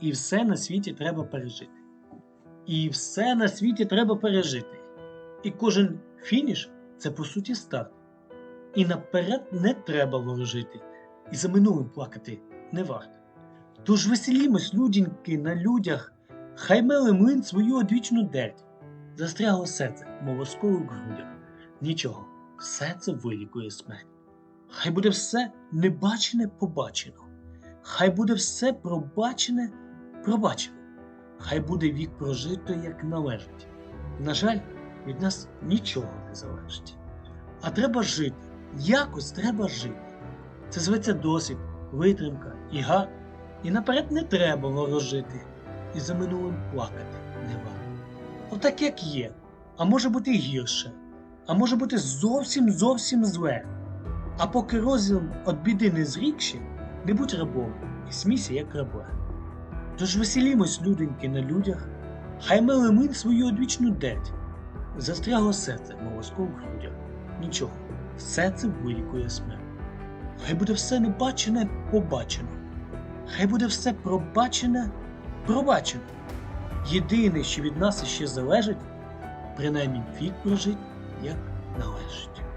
І все на світі треба пережити. І все на світі треба пережити. І кожен фініш це по суті старт. І наперед не треба ворожити, і за минулим плакати не варто. Тож веселімось, людіньки, на людях, хай мели млин свою одвічну дерть. Застрягло серце, мов в грудях. Нічого, все це вилікує смерть. Хай буде все небачене побачено. Хай буде все пробачене пробачено. Хай буде вік прожито, як належить. На жаль, від нас нічого не залежить. А треба жити, якось треба жити. Це зветься досвід, витримка і гар. І наперед не треба ворожити, і за минулим плакати не варто. Отак як є, а може бути гірше, а може бути зовсім зовсім зле. А поки розум від біди не зрікши, не будь рабом і смійся, як раба. Тож веселімось, люденьки, на людях, хай мили мин свою одвічну дерть. Застрягло серце, в грудях. Нічого, все це вилікує смерть. Хай буде все небачене побачено. Хай буде все пробачене пробачено. Єдине, що від нас іще залежить, принаймні вік прожить, як належить.